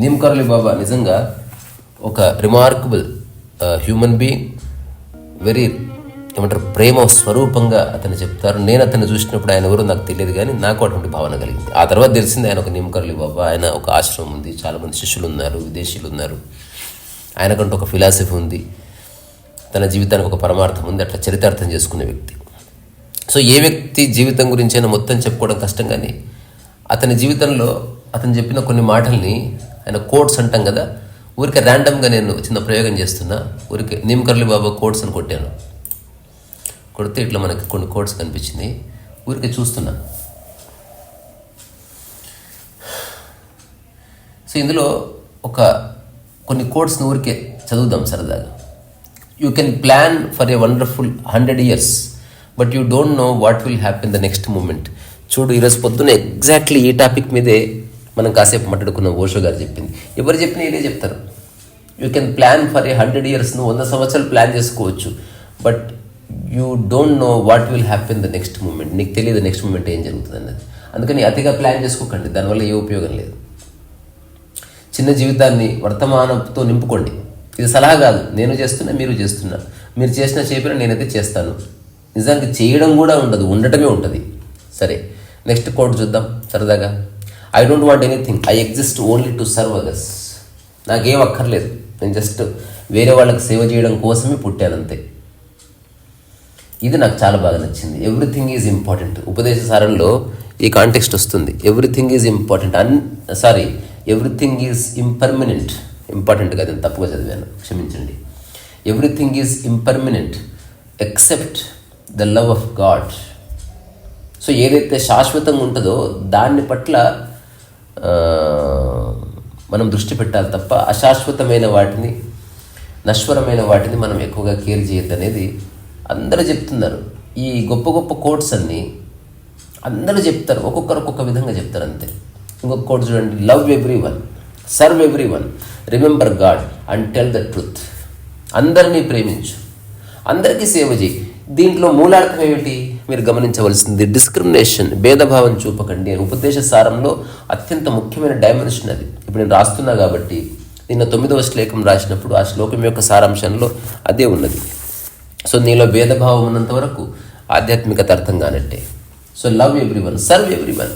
నీమ్కర్లి బాబా నిజంగా ఒక remarkable human being very ఏమంటారు ప్రేమ స్వరూపంగా అతను చెప్తారు. నేను అతను చూసినప్పుడు ఆయన ఎవరో నాకు తెలియదు కానీ నాకు అటువంటి భావన కలిగింది. ఆ తర్వాత తెలిసింది ఆయన ఒక నిమ్కర్లి బాబా ఆయన ఒక ఆశ్రమం ఉంది చాలామంది శిష్యులు ఉన్నారు విదేశీయులు ఉన్నారు ఆయనకంటూ ఒక ఫిలాసఫీ ఉంది. తన జీవితానికి ఒక పరమార్థం ఉంది అట్లా చరితార్థం చేసుకునే వ్యక్తి. సో ఏ వ్యక్తి జీవితం గురించి అయినా మొత్తం చెప్పుకోవడం కష్టం కానీ అతని జీవితంలో అతను చెప్పిన కొన్ని మాటల్ని ఆయన కోట్స్ అంటాం కదా ఊరికే ర్యాండమ్గా నేను చిన్న ప్రయోగం చేస్తున్నా ఊరికే నిమ్కర్లి బాబా కోట్స్ అని కొట్టాను. కొడితే ఇట్లా మనకి కొన్ని కోట్స్ కనిపించింది. ఊరికే చూస్తున్నా. సో ఇందులో ఒక కొన్ని కోట్స్ని ఊరికే చదువుదాం సరదాగా. You can plan for a wonderful hundred years but you don't know what will happen the next moment చూడు ఈరోజు పొద్దున్న ఎగ్జాక్ట్లీ ఈ టాపిక్ మీదే మనం కాసేపు మాట్లాడుకున్న ఓషో గారు చెప్పింది. ఎవరు చెప్పినా ఇదే చెప్తారు. You can plan for a hundred years నువ్వు వంద సంవత్సరాలు ప్లాన్ చేసుకోవచ్చు. But you don't know what will happen the next moment నీకు తెలియదు నెక్స్ట్ మూమెంట్ ఏం జరుగుతుంది అన్నది. అందుకని అతిగా ప్లాన్ చేసుకోకండి. దానివల్ల ఏ ఉపయోగం లేదు. చిన్న జీవితాన్ని వర్తమానంతో నింపుకోండి. ఇది సలహా కాదు. నేను చేస్తున్నా మీరు చేస్తున్నా. మీరు చేసిన చేపినా నేనైతే చేస్తాను. నిజానికి చేయడం కూడా ఉండదు ఉండటమే ఉంటుంది. సరే నెక్స్ట్ కోడ్ చూద్దాం. సరదాగా. I don't want anything I exist only to serve others నాకేం అక్కర్లేదు. నేను జస్ట్ వేరే వాళ్ళకి సేవ చేయడం కోసమే పుట్టాను అంతే. ఇది నాకు చాలా బాగా నచ్చింది. ఎవ్రీథింగ్ ఈజ్ ఇంపార్టెంట్ ఉపదేశ సారంలో ఈ కాంటెక్స్ట్ వస్తుంది. Everything is important un sorry everything is impermanent important కదా నేను తప్పుగా చదివాను. క్షమించండి. Everything is impermanent except the love of God so ఏదైతే శాశ్వతంగా ఉంటుందో దాన్ని పట్ల మనం దృష్టి పెట్టాలి తప్ప అశాశ్వతమైన వాటిని నశ్వరమైన వాటిని మనం ఎక్కువగా కేర్ చేయొద్దు అనేది అందరూ చెప్తున్నారు. ఈ గొప్ప గొప్ప కోట్స్ అన్నీ అందరూ చెప్తారు ఒక్కొక్కరు ఒక్కొక్క విధంగా చెప్తారు అంతే. ఇంకొక కోట్ చూడండి love everyone serve everyone remember God and tell the truth. అందరినీ ప్రేమించు అందరికీ సేవ చేయి. దీంట్లో మూలార్థం ఏమిటి? మీరు గమనించవలసింది డిస్క్రిమినేషన్ భేదభావం చూపకండి అని ఉపదేశ సారంలో అత్యంత ముఖ్యమైన డైమెన్షన్ అది. ఇప్పుడు నేను రాస్తున్నా కాబట్టి నిన్న తొమ్మిదవ శ్లోకం రాసినప్పుడు ఆ శ్లోకం యొక్క సారాంశంలో అదే ఉన్నది. సో నీలో భేదభావం ఉన్నంత వరకు ఆధ్యాత్మికత అర్థం కానట్టే. So love everyone serve everyone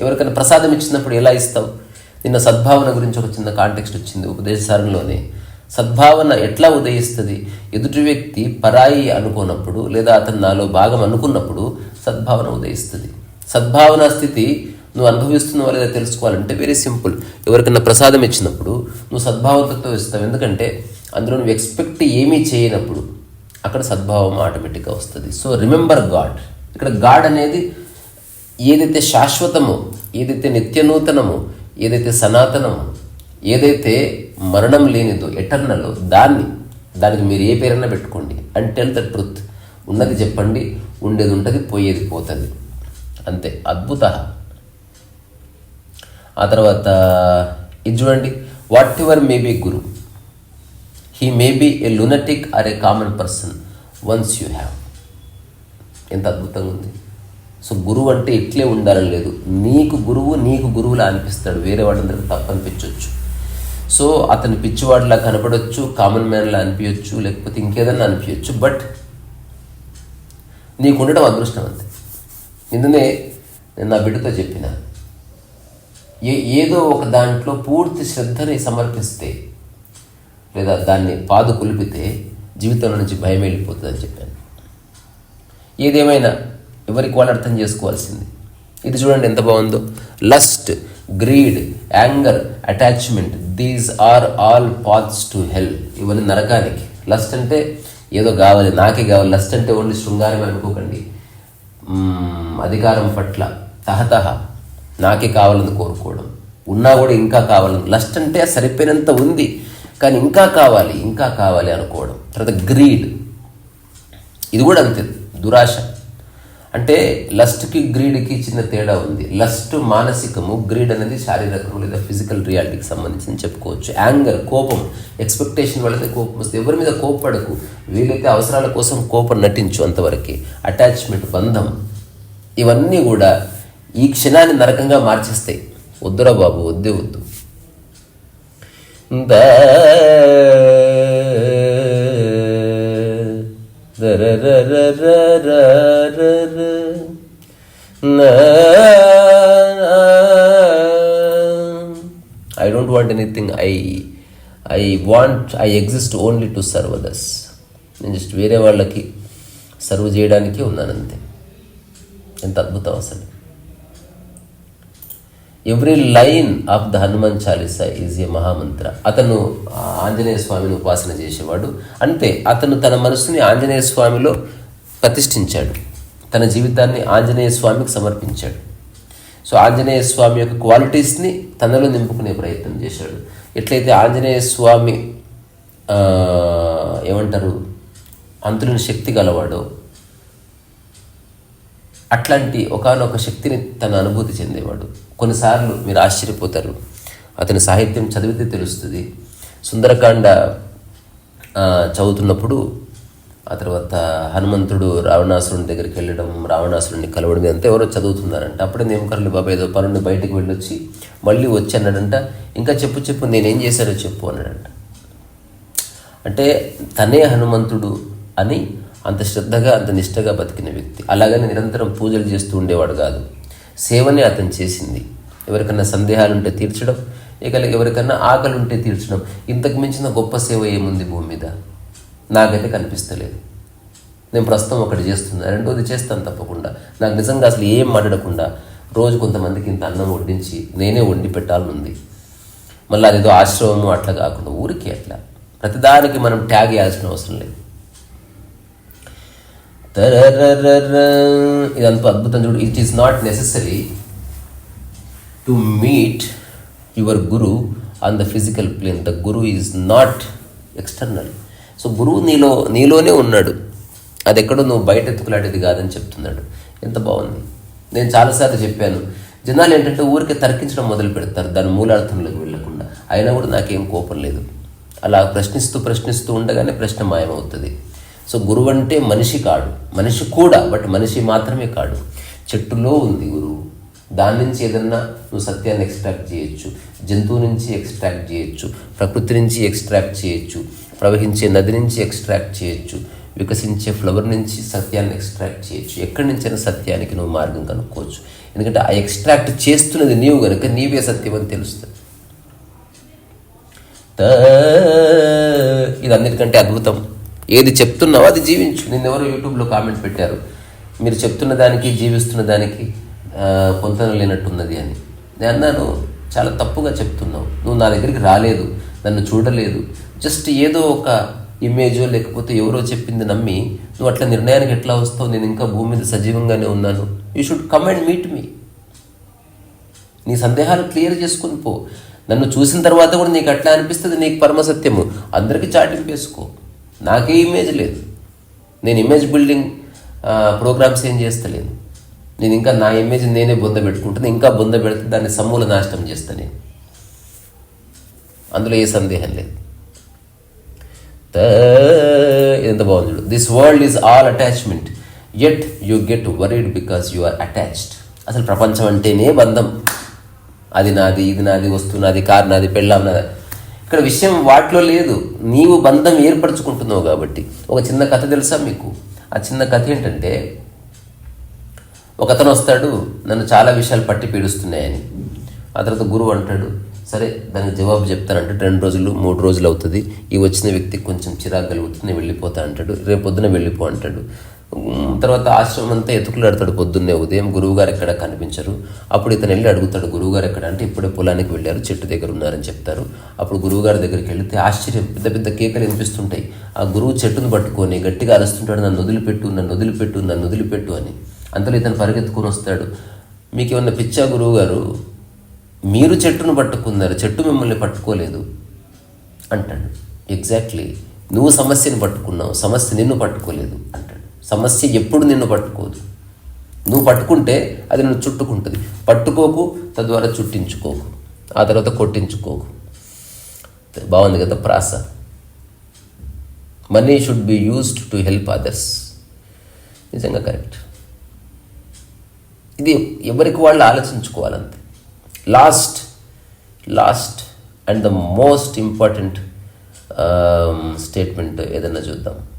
ఎవరికైనా ప్రసాదం ఇచ్చినప్పుడు ఎలా ఇస్తావు? నిన్న సద్భావన గురించి ఒక చిన్న కాంటెక్స్ట్ వచ్చింది ఉపదేశ సారంలోనే. సద్భావన ఎట్లా ఉదయిస్తుంది? ఎదుటి వ్యక్తి పరాయి అనుకున్నప్పుడు లేదా అతను నాలో భాగం అనుకున్నప్పుడు సద్భావన ఉదయిస్తుంది. సద్భావన స్థితి నువ్వు అనుభవిస్తున్నావా లేదా తెలుసుకోవాలంటే వెరీ సింపుల్ ఎవరికైనా ప్రసాదం ఇచ్చినప్పుడు నువ్వు సద్భావంతో ఇస్తావు. ఎందుకంటే అందులో నువ్వు ఎక్స్పెక్ట్ ఏమీ చేయనప్పుడు అక్కడ సద్భావం ఆటోమేటిక్గా వస్తుంది. సో రిమెంబర్ గాడ్ ఇక్కడ గాడ్ అనేది ఏదైతే శాశ్వతమో ఏదైతే నిత్యనూతనమో ఏదైతే సనాతనమో ఏదైతే మరణం లేనిదో ఎటర్నలో దాన్ని దానికి మీరు ఏ పేరైనా పెట్టుకోండి. అండ్ టెల్ ద ట్రూత్ ఉన్నది చెప్పండి ఉండేది ఉంటుంది పోయేది పోతుంది. అంతే అద్భుత. ఆ తర్వాత ఇది చూడండి whatever may be guru he may be a lunatic or a common person once you have ఎంత అద్భుతంగా ఉంది. సో గురువు అంటే ఇట్లే ఉండాలని లేదు. నీకు గురువు నీకు గురువులా అనిపిస్తాడు. వేరే వాళ్ళందరికీ తప్పనిపించవచ్చు సో అతను పిచ్చివాడిలా కనపడవచ్చు కామన్ మ్యాన్లా అనిపించవచ్చు లేకపోతే ఇంకేదన్నా అనిపించవచ్చు బట్ నీకు ఉండడం అదృష్టం అంతే. నిన్ననే నేను నా బిడ్డతో చెప్పిన ఏ ఏదో ఒక దాంట్లో పూర్తి శ్రద్ధని సమర్పిస్తే లేదా దాన్ని పాదు కులిపితే జీవితంలో నుంచి భయం వెళ్ళిపోతుందని చెప్పాను. ఏదేమైనా ఎవరికి వాళ్ళు అర్థం చేసుకోవాల్సింది. ఇది చూడండి ఎంత బాగుందో. Lust greed anger attachment these are all paths to hell ఇవన్నీ నరకానికి. లస్ట్ అంటే ఏదో కావాలి నాకే కావాలి. లస్ట్ అంటే ఓన్లీ శృంగారం అనుకోకండి. అధికారం పట్ల తహతహ నాకే కావాలని కోరుకోవడం. ఉన్నా కూడా ఇంకా కావాలని. లస్ట్ అంటే సరిపోయినంత ఉంది కానీ ఇంకా కావాలి ఇంకా కావాలి అనుకోవడం. తర్వాత గ్రీడ్ ఇది కూడా అంతే దురాశ. అంటే లస్ట్కి గ్రీడ్కి చిన్న తేడా ఉంది. లస్ట్ మానసికము గ్రీడ్ అనేది శారీరకము లేదా ఫిజికల్ రియాలిటీకి సంబంధించి చెప్పుకోవచ్చు. యాంగర్ కోపం ఎక్స్పెక్టేషన్ వాళ్ళైతే కోపం వస్తే ఎవరి మీద కోపడకు వీలైతే అవసరాల కోసం కోపం నటించు అంతవరకే. అటాచ్మెంట్ బంధం ఇవన్నీ కూడా ఈ క్షణాన్ని నరకంగా మార్చేస్తాయి. వద్దురా బాబు వద్దే వద్దు. I don't want anything I I want I exist only to serve others నేను జస్ట్ వేరే వాళ్ళకి సర్వ్ చేయడానికి ఉన్నానంతే ఎంత అద్భుతం అసలు. Every line of the Hanuman Chalisa is a Mahamantra అతను ఆంజనేయ స్వామిని ఉపాసన చేసేవాడు. అంతే అతను తన మనసుని ఆంజనేయ స్వామిలో ప్రతిష్ఠించాడు. తన జీవితాన్ని ఆంజనేయ స్వామికి సమర్పించాడు. సో ఆంజనేయ స్వామి యొక్క క్వాలిటీస్ని తనలో నింపుకునే ప్రయత్నం చేశాడు. ఎట్లయితే ఆంజనేయ స్వామి ఏమంటారు అంతులని శక్తి గలవాడో అట్లాంటి ఒకానొక శక్తిని తన అనుభూతి చెందేవాడు. కొన్నిసార్లు మీరు ఆశ్చర్యపోతారు. అతని సాహిత్యం చదివితే తెలుస్తుంది. సుందరకాండ చదువుతున్నప్పుడు ఆ తర్వాత హనుమంతుడు రావణాసురుని దగ్గరికి వెళ్ళడం రావణాసురుడిని కలవడం అంతా ఎవరో చదువుతున్నారంట. అప్పుడే నేమకర్లు బాబా ఏదో పనుండి బయటకు వెళ్ళొచ్చి మళ్ళీ వచ్చి అన్నాడంట ఇంకా చెప్పు చెప్పు నేనేం చేశానో చెప్పు అన్నాడంట. అంటే తనే హనుమంతుడు అని అంత శ్రద్ధగా అంత నిష్టగా బతికిన వ్యక్తి. అలాగని నిరంతరం పూజలు చేస్తూ ఉండేవాడు కాదు. సేవనే అతను చేసింది. ఎవరికన్నా సందేహాలు ఉంటే తీర్చడం ఇక ఎవరికన్నా ఆకలి ఉంటే తీర్చడం ఇంతకు మించిన గొప్ప సేవ ఏముంది భూమి మీద? నాకైతే కనిపిస్తలేదు. నేను ప్రస్తుతం ఒకటి చేస్తున్నా. రెండోది చేస్తాను తప్పకుండా. నాకు నిజంగా అసలు ఏం మాట్లాడకుండా రోజు కొంతమందికి ఇంత అన్నం వడ్డించి నేనే వండి పెట్టాలనుంది. మళ్ళీ అదేదో ఆశ్రమము అట్లా కాకుండా ఊరికే అట్లా. ప్రతిదానికి మనం ట్యాగ్ వేయాల్సిన అవసరం లేదు. ఇదంతా అద్భుతం చూడు. It is not necessary to meet your guru on the physical plane the guru is not external so గురువు నీలో నీలోనే ఉన్నాడు. అది ఎక్కడో నువ్వు బయట ఎత్తుకులాడేది కాదని చెప్తున్నాడు. ఎంత బాగుంది. నేను చాలాసార్లు చెప్పాను. జనాలు ఏంటంటే ఊరికే తర్కించడం మొదలు పెడతారు. దాని మూలార్థంలోకి వెళ్ళకుండా. అయినా కూడా నాకేం కోపం లేదు. అలా ప్రశ్నిస్తూ ప్రశ్నిస్తూ ఉండగానే ప్రశ్న మాయమవుతుంది. సో గురువు అంటే మనిషి కాడు. మనిషి కూడా బట్ మనిషి మాత్రమే కాడు. చెట్టులో ఉంది గురువు. దాని నుంచి ఏదన్నా నువ్వు సత్యాన్ని ఎక్స్ట్రాక్ట్ చేయొచ్చు. జంతువు నుంచి ఎక్స్ట్రాక్ట్ చేయొచ్చు. ప్రకృతి నుంచి ఎక్స్ట్రాక్ట్ చేయొచ్చు. ప్రవహించే నది నుంచి ఎక్స్ట్రాక్ట్ చేయొచ్చు. వికసించే ఫ్లవర్ నుంచి సత్యాన్ని ఎక్స్ట్రాక్ట్ చేయొచ్చు. ఎక్కడి నుంచైనా సత్యానికి నువ్వు మార్గం కనుక్కోవచ్చు. ఎందుకంటే ఆ ఎక్స్ట్రాక్ట్ చేస్తున్నది నీవు కనుక నీవే సత్యం అని తెలుస్తుంది. ఇది అన్నిటికంటే అద్భుతం. ఏది చెప్తున్నావో అది జీవించు. నిన్నెవరో యూట్యూబ్లో కామెంట్ పెట్టారు. మీరు చెప్తున్న దానికి జీవిస్తున్న దానికి పొంతన లేనట్టున్నది అని. నేను అన్నాను చాలా తప్పుగా చెప్తున్నావు. నువ్వు నా దగ్గరికి రాలేదు నన్ను చూడలేదు. జస్ట్ ఏదో ఒక ఇమేజో లేకపోతే ఎవరో చెప్పింది నమ్మి నువ్వు అట్లా నిర్ణయానికి ఎట్లా వస్తావు? నేను ఇంకా భూమి మీద సజీవంగానే ఉన్నాను. You should come and meet me నీ సందేహాలు క్లియర్ చేసుకుని పో. నన్ను చూసిన తర్వాత కూడా నీకు అట్లా అనిపిస్తుంది నీకు పరమసత్యము. అందరికీ చాటింపు వేసుకో నాకే ఇమేజ్ లేదు. నేను ఇమేజ్ బిల్డింగ్ ప్రోగ్రామ్స్ ఏం చేస్తలేను నేను ఇంకా నా ఇమేజ్ నేనే బొంద పెట్టుకుంటాను ఇంకా బొంద పెడితే దాన్ని సమూల నాశనం చేస్తాను నేను. అందులో ఏ సందేహం లేదు. ఎంత బాగుంది చూడు. This world is all attachment at you get worried because you are attached అసలు ప్రపంచం అంటేనే బంధం. అది నాది ఇది నాది వస్తువు నాది కారు నాది పెళ్ళాం నాది. ఇక్కడ విషయం వాటిలో లేదు. నీవు బంధం ఏర్పరచుకుంటున్నావు కాబట్టి. ఒక చిన్న కథ తెలుసా మీకు? ఆ చిన్న కథ ఏంటంటే ఒక అతను వస్తాడు నన్ను చాలా విషయాలు పట్టి పీడుస్తున్నాయని. ఆ తర్వాత గురువు అంటాడు సరే దానికి జవాబు చెప్తానంటే రెండు రోజులు మూడు రోజులు అవుతుంది. ఈ వచ్చిన వ్యక్తికి కొంచెం చిరాకు కలుగుతుంది వెళ్ళిపోతా అంటాడు. రేపొద్దున వెళ్ళిపో అంటాడు. తర్వాత ఆశ్రమం అంతా ఎతుకులాడతాడు పొద్దున్నే ఉదయం. గురువుగారు ఎక్కడ కనిపించరు. అప్పుడు ఇతను వెళ్ళి అడుగుతాడు గురువుగారు ఎక్కడ? అంటే ఇప్పుడే పొలానికి వెళ్ళారు చెట్టు దగ్గర ఉన్నారని చెప్తారు. అప్పుడు గురువుగారి దగ్గరికి వెళితే ఆశ్చర్యం పెద్ద పెద్ద కేకలు వినిపిస్తుంటాయి. ఆ గురువు చెట్టును పట్టుకొని గట్టిగా అరుస్తుంటాడు నన్ను వదిలిపెట్టు నన్ను వదిలిపెట్టు నన్ను వదిలిపెట్టు అని. అంతలో ఇతను పరిగెత్తుకొని వస్తాడు. మీకు ఏమన్నా పిచ్చా గురువు గారు మీరు చెట్టును పట్టుకున్నారు చెట్టు మిమ్మల్ని పట్టుకోలేదు అంటాడు. ఎగ్జాక్ట్లీ నువ్వు సమస్యను పట్టుకున్నావు సమస్య నిన్ను పట్టుకోలేదు అంటాడు. సమస్య ఎప్పుడు నిన్ను పట్టుకోదు. నువ్వు పట్టుకుంటే అది నిన్ను చుట్టుకుంటుంది. పట్టుకోకు తద్వారా చుట్టించుకోకు. ఆ తర్వాత కొట్టించుకోకు. బాగుంది కదా ప్రాస. Money should be used to help others నిజంగా కరెక్ట్. ఇది ఎవరికి వాళ్ళు ఆలోచించుకోవాలంతే. Last last and the most important statement ఏదైనా చూద్దాం.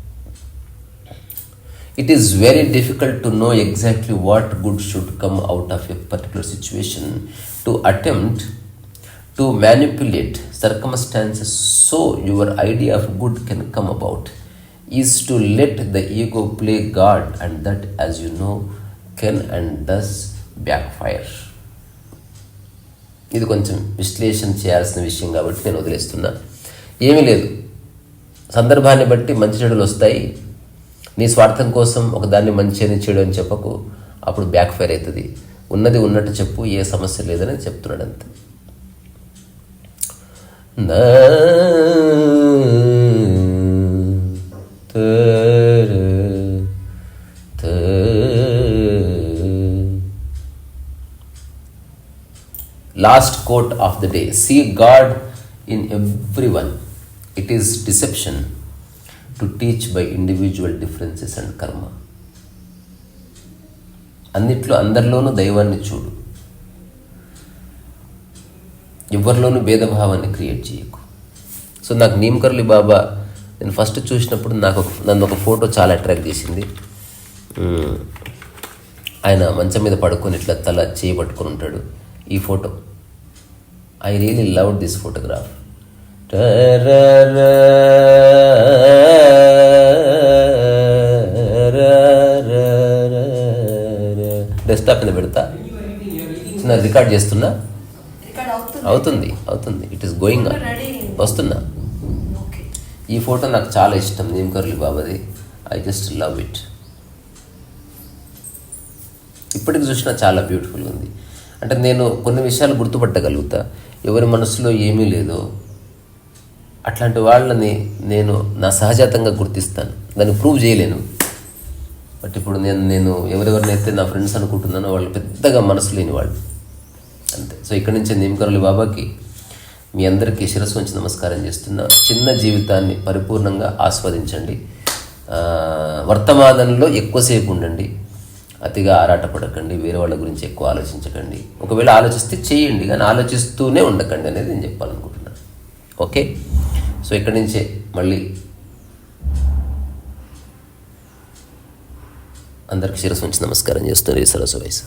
It is very difficult to know exactly what good should come out of a particular situation to attempt to manipulate circumstances so your idea of good can come about is to let the ego play God and that as you know can and does backfire ఇది కొంచెం విశ్లేషణ చేయాల్సిన విషయం కాబట్టి నేను వదిలేస్తున్నా. ఏమీ లేదు. సందర్భాన్ని బట్టి మంచి చెడులు వస్తాయి. నీ స్వార్థం కోసం ఒక దాన్ని మంచి అని చెడు అని చెప్పకు. అప్పుడు బ్యాక్ ఫైర్ అవుతుంది. ఉన్నది ఉన్నట్టు చెప్పు ఏ సమస్య లేదని చెప్తున్నాడు అంతే. Last quote of the day see God in everyone it is deception to teach by individual differences and karma అన్నిట్లో అందరిలోనూ దైవాన్ని చూడు. ఎవరిలోనూ భేదభావాన్ని క్రియేట్ చేయకు. సో నాకు నీమకర్లి బాబా నేను ఫస్ట్ చూసినప్పుడు నాకు నన్ను ఒక ఫోటో చాలా అట్రాక్ట్ చేసింది. ఆయన మంచం మీద పడుకొని ఇట్లా తల చేయి పట్టుకొని ఉంటాడు. ఈ photo. I really love this photograph desktop మీద పెడతా. చిన్న రికార్డ్ చేస్తున్నా. అవుతుంది అవుతుంది. ఇట్ ఈస్ గోయింగ్ వస్తున్నా. ఈ ఫోటో నాకు చాలా ఇష్టం. నీమకర్లి బాబాది ఐ జస్ట్ లవ్ ఇట్ ఇప్పటికి చూసినా చాలా బ్యూటిఫుల్గా ఉంది. అంటే నేను కొన్ని విషయాలు గుర్తుపట్టగలుగుతా. ఎవరి మనసులో ఏమీ లేదో అట్లాంటి వాళ్ళని నేను నా సహజాతంగా గుర్తిస్తాను. దాన్ని ప్రూవ్ చేయలేను. బట్ ఇప్పుడు నేను నేను ఎవరెవరినైతే నా ఫ్రెండ్స్ అనుకుంటున్నానో వాళ్ళు పెద్దగా మనసు లేని వాళ్ళు. అంతే. సో ఇక్కడి నుంచి నీమకరులి బాబాకి మీ అందరికీ శిరస్సు ఉంచి నమస్కారం చేస్తున్నా. చిన్న జీవితాన్ని పరిపూర్ణంగా ఆస్వాదించండి. వర్తమానంలో ఎక్కువసేపు ఉండండి. అతిగా ఆరాటపడకండి. వేరే వాళ్ళ గురించి ఎక్కువ ఆలోచించకండి. ఒకవేళ ఆలోచిస్తే చేయండి. కానీ ఆలోచిస్తూనే ఉండకండి అనేది నేను చెప్పాలనుకుంటున్నాను. ఓకే సో ఇక్కడి నుంచే మళ్ళీ అందరికి శిరస్సు ఉంచి నమస్కారం చేస్తున్నారు ఈ సరస్సు వయసు